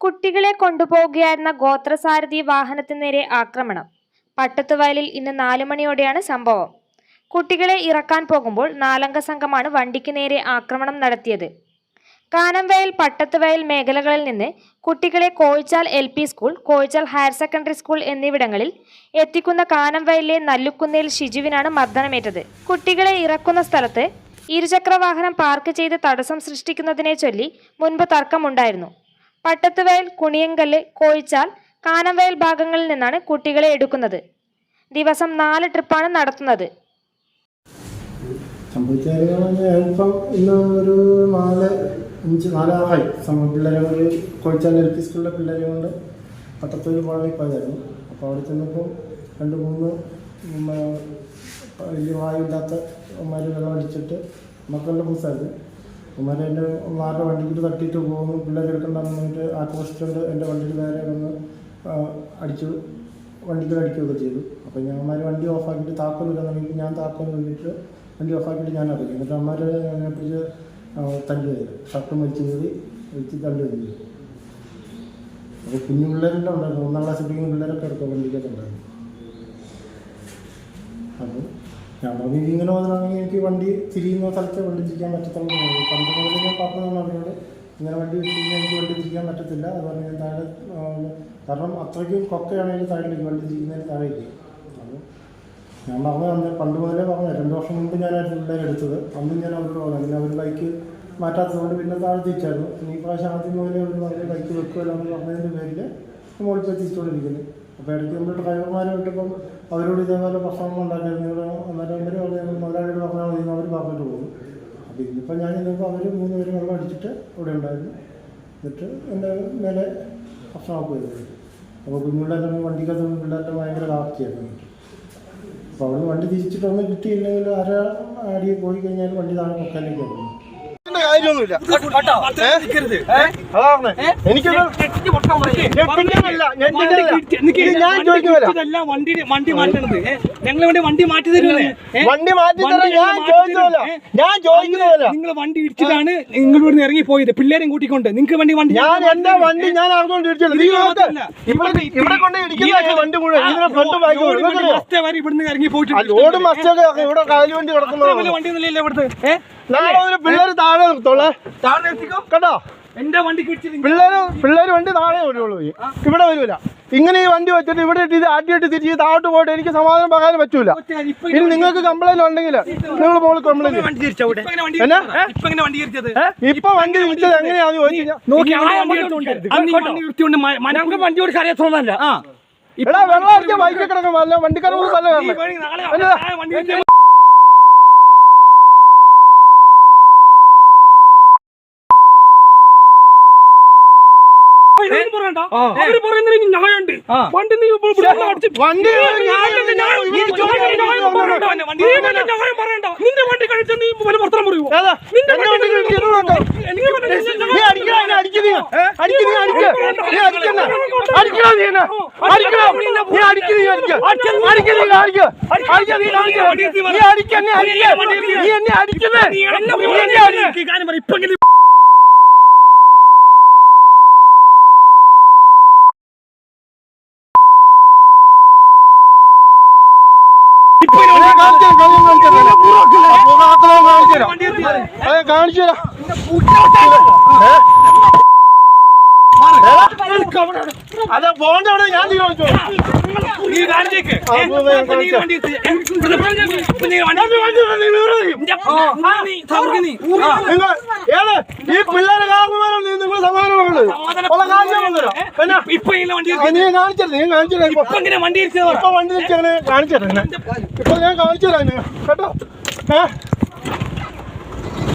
കുട്ടികളെ കൊണ്ടുപോകുകയായിരുന്ന ഗോത്രസാരഥി വാഹനത്തിന് നേരെ ആക്രമണം. പട്ടത്തുവയലിൽ ഇന്ന് നാലു മണിയോടെയാണ് സംഭവം. കുട്ടികളെ ഇറക്കാൻ പോകുമ്പോൾ നാലംഗ സംഘമാണ് വണ്ടിക്ക് നേരെ ആക്രമണം നടത്തിയത്. കാനംവയൽ പട്ടത്തുവയൽ മേഖലകളിൽ നിന്ന് കുട്ടികളെ Kozhichal L P school Kozhichal higher secondary school എന്നിവിടങ്ങളിൽ എത്തിക്കുന്ന കാനംവയലിലെ നല്ലുക്കുന്നേൽ ഷിജുവിനാണ് മർദ്ദനമേറ്റത്. കുട്ടികളെ ഇറക്കുന്ന സ്ഥലത്ത് ഇരുചക്രവാഹനം പാർക്ക് ചെയ്ത് തടസ്സം സൃഷ്ടിക്കുന്നതിനെ ചൊല്ലി മുൻപ് തർക്കമുണ്ടായിരുന്നു. പട്ടത്തുവയൽ കുണിയങ്കല്ല് കോഴിച്ചാൽ കാനംവയൽ ഭാഗങ്ങളിൽ നിന്നാണ് കുട്ടികളെ എടുക്കുന്നത്. ദിവസം നാല് ട്രിപ്പാണ് നടത്തുന്നത്. ഞാനിപ്പം ഇന്ന് ഒരു അഞ്ച് സമയം പിള്ളേരെ സ്കൂളിലെ പിള്ളേരെ കൊണ്ട് പട്ടത്തൊരു കോളനി പോയതായിരുന്നു. അപ്പോൾ അവിടെ ചെന്നപ്പോൾ രണ്ട് മൂന്ന് വലിയ വായില്ലാത്ത അമ്മമാർ വെള്ളം അടിച്ചിട്ട് മക്കളുടെ ബൂസായിരുന്നു അമ്മമാരെ എന്റെ മാറിന്റെ വണ്ടിക്ക് തട്ടിയിട്ട് പോകുന്നു. പിള്ളേർ എടുക്കണ്ടെന്ന് പറഞ്ഞിട്ട് ആക്രോശിച്ചുകൊണ്ട് എന്റെ വണ്ടിയിൽ നേരെ വന്ന് അടിച്ചു വണ്ടിക്ക് അടിക്കുകയൊക്കെ ചെയ്തു. അപ്പോൾ ഞമ്മമാർ വണ്ടി ഓഫാക്കിയിട്ട് താക്കോൽ ഇടുന്നുണ്ടെങ്കിൽ ഞാൻ താക്കോൽ വേണ്ടിയിട്ട് വണ്ടി ഓഫാക്കിയിട്ട് ഞാൻ അറിയും എന്നിട്ട് അമ്മമാർ എന്നെ പിടിച്ച് തല്ലു ചെയ്തു ഷർട്ട് വലിച്ചു കയറി വലിച്ച് തല്ലു ചെയ്തു അപ്പോൾ കുഞ്ഞു പിള്ളേരെല്ലാം ഒന്നാം ക്ലാസ്സിൽ പിള്ളേരൊക്കെ എടുക്കും വണ്ടിക്കൊക്കെ ഉണ്ടായിരുന്നു. അപ്പോൾ ഞാൻ പറഞ്ഞു "ഇനി ഇങ്ങനെ വന്നിട്ടാണെങ്കിൽ എനിക്ക് വണ്ടി തിരിയുന്ന സ്ഥലത്ത് വണ്ടി തിരിക്കാൻ പറ്റത്തുള്ളൂ. പണ്ട് മുതൽ ഞാൻ പറഞ്ഞു അവരോട് ഇങ്ങനെ വണ്ടി കഴിഞ്ഞാൽ എനിക്ക് വണ്ടി തിരിക്കാൻ പറ്റത്തില്ല. അത് പറഞ്ഞ് ഞാൻ താഴെ കാരണം അത്രയ്ക്കും കൊക്കയാണെങ്കിൽ താഴേക്ക് വണ്ടി തിരിക്കുന്നതിന് താഴേക്ക് അത് ഞാൻ പറഞ്ഞു അന്ന് പണ്ട് മുതലേ പറഞ്ഞു രണ്ട് വർഷം മുമ്പ് ഞാനായിരുന്നു പിള്ളേരെ എടുത്തത്. അന്നും ഞാൻ അവരോട് പറഞ്ഞു. പിന്നെ അവർ ബൈക്ക് മാറ്റാത്തതുകൊണ്ട് പിന്നെ താഴെ തിരിച്ചായിരുന്നു. ഇനി ഈ പ്രാവശ്യം ആദ്യം മുതലേ അവർ അവർ ബൈക്ക് വെക്കുമല്ലോ എന്ന് പറഞ്ഞതിന്റെ പേരിൽ മുകളിൽ തിരിച്ചുകൊണ്ടിരിക്കുന്നത് അപ്പോൾ ഇടയ്ക്ക് നമ്മൾ ഡ്രൈവർമാരുമായിട്ട് ഇപ്പം അവരോട് ഇതേപോലെ പ്രശ്നങ്ങൾ ഉണ്ടാക്കിയിരുന്നു. ഇവിടെ അന്നേരം അവർ പറഞ്ഞു മുതലാളിയോട് പറഞ്ഞാൽ മതി എന്ന് അവർ പറഞ്ഞിട്ട് പോകും. അപ്പോൾ ഇന്നിപ്പോൾ ഞാൻ ഇന്നിപ്പോൾ അവർ മൂന്ന് പേര് വെള്ളം അടിച്ചിട്ട് ഇവിടെ ഉണ്ടായിരുന്നു. എന്നിട്ട് എന്റെ മേലെ പ്രശ്നമാക്കുകയായിരുന്നു അപ്പോൾ കുഞ്ഞുപിള്ളേരുടെ വണ്ടിക്കകത്ത് പിള്ളേരുടെ ഭയങ്കര കാർത്തിയായിരുന്നു. അപ്പോൾ അവിടെ വണ്ടി തിരിച്ചിട്ടൊന്നും കിട്ടിയില്ലെങ്കിൽ അര അടിയിൽ പോയി കഴിഞ്ഞാൽ വണ്ടി താഴെ മുക്കാലേക്ക് പോകും. ഇതിന്റെ കാര്യമൊന്നുമില്ല. ഞാൻ ചോദിക്കുന്നില്ല. വണ്ടി വണ്ടി മാറ്റണത്. ഞങ്ങൾ വേണ്ടി വണ്ടി മാറ്റി വണ്ടി മാറ്റി ഞാൻ ചോദിക്കുന്നില്ല. ഞാൻ ചോദിക്കുന്നില്ല. നിങ്ങൾ വണ്ടി ഇടിച്ചിട്ടാണ് നിങ്ങൾ ഇവിടുന്ന് ഇറങ്ങി പോയത്. പിള്ളേരെയും കൂട്ടിക്കൊണ്ട്. നിങ്ങൾക്ക് വണ്ടി വണ്ടി ഞാൻ എന്റെ വണ്ടി ഞാൻ ഇവിടെ ഇവിടെ കൊണ്ട് ഇടിക്കുന്ന വണ്ടി മുഴുവൻ. ഇതിന് ഫ്രണ്ട് ബാക്ക് ഇവിടുന്ന് ഇറങ്ങി പോയിട്ട് റോഡ് മസ്റ്റൊക്കെ ഇവിടെ കാലുവണ്ടി കിടക്കുന്നതാണ്. വണ്ടി ഒന്നുമില്ല ഇവിടുത്തെ. പിള്ളേര് താഴെ നിർത്തോളെ താഴെ നിർത്തിക്കോ. കേട്ടോ എന്റെ വണ്ടി പിള്ളേര് പിള്ളേര് വണ്ടി താഴെ വരുള്ളൂ. ഇവിടെ വരൂല. ഇങ്ങനെ ഈ വണ്ടി വെച്ചിട്ട് ഇവിടെ ഇട്ട് ഇത് ആട്ടിയിട്ട് തിരിച്ച് താഴോട്ട് പോയിട്ട് എനിക്ക് സമാധാനം പറയാൻ പറ്റൂല. ഇനി നിങ്ങൾക്ക് കംപ്ലൈന്റ് ഉണ്ടെങ്കിൽ നിങ്ങൾ മോൾ കംപ്ലൈന്റ് വണ്ടി തിരിച്ചാ ഇവിടെ? ഇപ്പൊ വണ്ടി? തിരിച്ചത്? എങ്ങനെയാന്ന് വണ്ടി ഓടിച്ച് അറിയാത്തതല്ല എടാ വെള്ളം അടിച്ച വണ്ടിക്കാരൻ പറയണ്ട. അവർ പറയുന്നതിന് ന്യായമുണ്ട്. വണ്ടി നീ ഇപ്പോൾ ഇവിടെ വന്ന് അടിച്ച് വണ്ടി ന്യായം ഉണ്ട്, ന്യായം. നീ ചോദിക്കുന്ന തരാം. അതെ, കാണിച്ചു തരാം. അതെ പോണ്ട അവിടെ ഞാൻ തീരുമാനിച്ചു നീ ഇപ്പൊ നീ. വണ്ടി ഏത്? ഈ പിള്ളേരെ കാരണമാണ് നീ നിങ്ങൾ സമാധാനം വേണ്ടത് ഉള്ള കാര്യം വന്നല്ലോ പിന്നെ ഇപ്പൊ ഇങ്ങനെ വണ്ടി നീ കാണിച്ചത് നീ കാണിച്ചത് ഇപ്പൊ. ഇങ്ങനെ വണ്ടി ഇപ്പൊ വണ്ടി വെച്ച് അങ്ങനെ കാണിച്ചു ഇപ്പൊ ഞാൻ കാണിച്ചു തരാം കേട്ടോ? ഏ?